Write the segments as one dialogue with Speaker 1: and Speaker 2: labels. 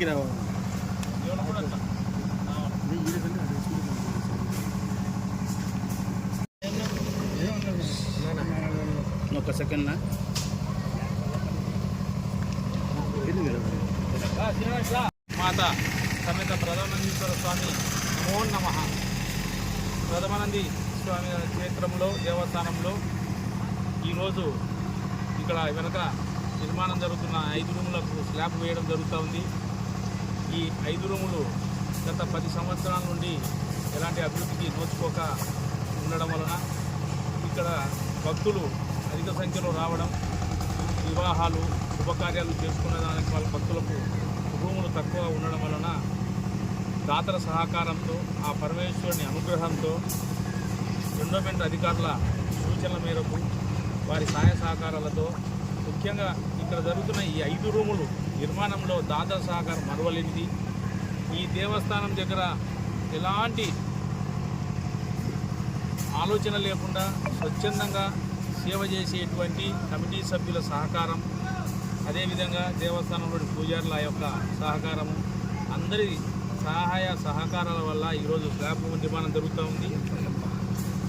Speaker 1: కిరా ఒక సెకండ్ నా.
Speaker 2: మాత సమేత ప్రధానందీశ్వర స్వామి నమో నమ. ప్రథమానంది స్వామి క్షేత్రంలో దేవస్థానంలో ఈరోజు ఇక్కడ వెనక నిర్మాణం జరుగుతున్న ఐదు రూములకు స్లాబ్ వేయడం జరుగుతూ ఉంది. ఈ ఐదు రూములు గత పది సంవత్సరాల నుండి ఎలాంటి అభివృద్ధికి నోచుకోక ఉండడం వలన ఇక్కడ భక్తులు అధిక సంఖ్యలో రావడం వివాహాలు శుభకార్యాలు చేసుకునే దానికి వాళ్ళ భక్తులకు రూములు తక్కువ ఉండడం వలన దాతల సహకారంతో ఆ పరమేశ్వరుని అనుగ్రహంతో ఎండోమెంట్ అధికారుల సూచనల మేరకు వారి సహాయ సహకారాలతో ముఖ్యంగా ఇక్కడ జరుగుతున్న ఈ ఐదు రూములు నిర్మాణంలో దాదా సహకారం మరవలేనిది. ఈ దేవస్థానం దగ్గర ఎలాంటి ఆలోచన లేకుండా స్వచ్ఛందంగా సేవ చేసేటువంటి కమిటీ సభ్యుల సహకారం అదేవిధంగా దేవస్థానంలోని పూజారుల యొక్క సహకారము అందరి సహాయ సహకారాల వల్ల ఈరోజు స్లాబ్ నిర్మాణం జరుగుతూ ఉంది.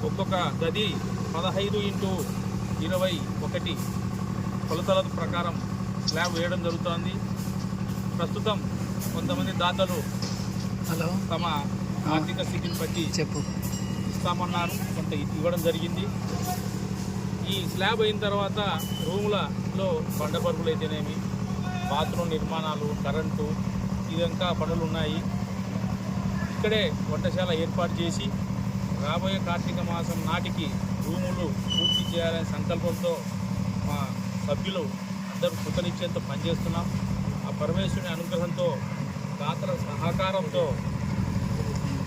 Speaker 2: ఒక్కొక్క గది పదహైదు ఇంటూ ఇరవై ఒకటి కొలతల ప్రకారం స్లాబ్ వేయడం జరుగుతోంది. ప్రస్తుతం కొంతమంది దాతలు
Speaker 1: హలో.
Speaker 2: తమ ఆర్థిక స్థితిని బట్టి
Speaker 1: చెప్పు.
Speaker 2: ఇస్తామన్నారు. కొంత ఇవ్వడం జరిగింది. ఈ స్లాబ్ అయిన తర్వాత రూములలో బండ పరుపులు అయితేనేమి బాత్రూమ్ నిర్మాణాలు కరెంటు ఇదంతా పనులు ఉన్నాయి. ఇక్కడే వంటశాల ఏర్పాటు చేసి రాబోయే కార్తీక మాసం నాటికి రూములు పూర్తి చేయాలనే సంకల్పంతో మా సభ్యులు అందరూ కృతనిశ్చయంతో పనిచేస్తున్నాం. ఆ పరమేశ్వరుని అనుగ్రహంతో దాతల సహకారంతో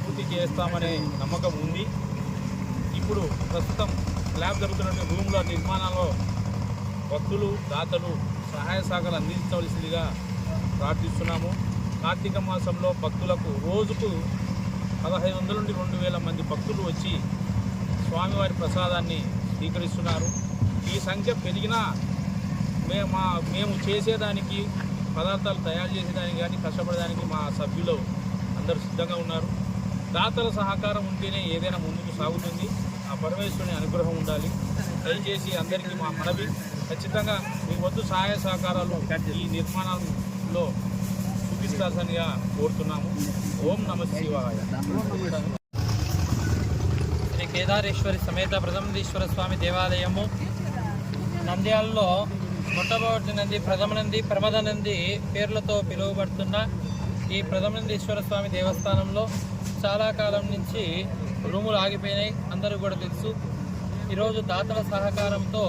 Speaker 2: పూర్తి చేస్తామనే నమ్మకం ఉంది. ఇప్పుడు ప్రస్తుతం ల్యాబ్ జరుగుతున్న రూమ్ల నిర్మాణంలో భక్తులు దాతలు సహాయ సహకారాలు అందించవలసిందిగా ప్రార్థిస్తున్నాము. కార్తీక మాసంలో భక్తులకు రోజుకు పదహైదు వందల నుండి రెండు వేల మంది భక్తులు వచ్చి స్వామివారి ప్రసాదాన్ని స్వీకరిస్తున్నారు. ఈ సంఖ్య పెరిగినా మేము మా మేము చేసేదానికి పదార్థాలు తయారు చేసేదానికి కానీ కష్టపడడానికి మా సభ్యులు అందరూ సిద్ధంగా ఉన్నారు. దాతల సహకారం ఉంటేనే ఏదైనా ముందుకు సాగుతుంది. ఆ పరమేశ్వరుని అనుగ్రహం ఉండాలి. దయచేసి అందరికీ మా మనవి. ఖచ్చితంగా మీ వద్దు సహాయ సహకారాలు ఈ నిర్మాణంలో చూపిస్తాల్సిందిగా కోరుతున్నాము. ఓం నమ శివాయ.
Speaker 3: శ్రీ కేదారేశ్వరి సమేత ప్రథమేశ్వర స్వామి దేవాలయము నంద్యాలలో మొట్టమొదటి నంది ప్రథమనంది నంది పేర్లతో పిలువబడుతున్న ఈ ప్రథమనందీశ్వర స్వామి దేవస్థానంలో చాలా కాలం నుంచి రూములు ఆగిపోయినాయి అందరూ కూడా తెలుసు. ఈరోజు దాతల సహకారంతో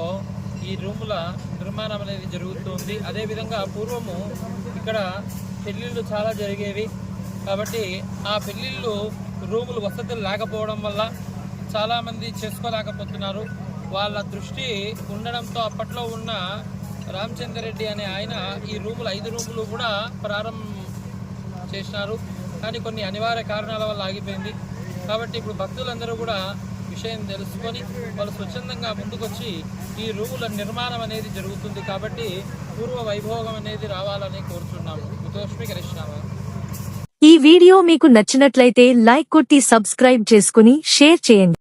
Speaker 3: ఈ రూముల నిర్మాణం అనేది జరుగుతుంది. అదేవిధంగా పూర్వము ఇక్కడ పెళ్ళిళ్ళు చాలా జరిగేవి. కాబట్టి ఆ పెళ్ళిళ్ళు రూములు వసతులు లేకపోవడం వల్ల చాలామంది చేసుకోలేకపోతున్నారు. వాళ్ళ దృష్టి ఉండడంతో అప్పట్లో ఉన్న రామచంద్రరెడ్డి అనే ఆయన ఈ రూములు ఐదు రూములు కూడా ప్రారంభం చేసినారు. కానీ కొన్ని అనివార్య కారణాల వల్ల ఆగిపోయింది. కాబట్టి ఇప్పుడు భక్తులందరూ కూడా విషయం తెలుసుకొని వాళ్ళు స్వచ్ఛందంగా ముందుకొచ్చి ఈ రూముల నిర్మాణం అనేది జరుగుతుంది కాబట్టి పూర్వ వైభోగం అనేది రావాలని కోరుతున్నాము ఉతోష్మి
Speaker 4: ఈ వీడియో మీకు నచ్చినట్లయితే లైక్ కొట్టి సబ్స్క్రైబ్ చేసుకుని షేర్ చేయండి.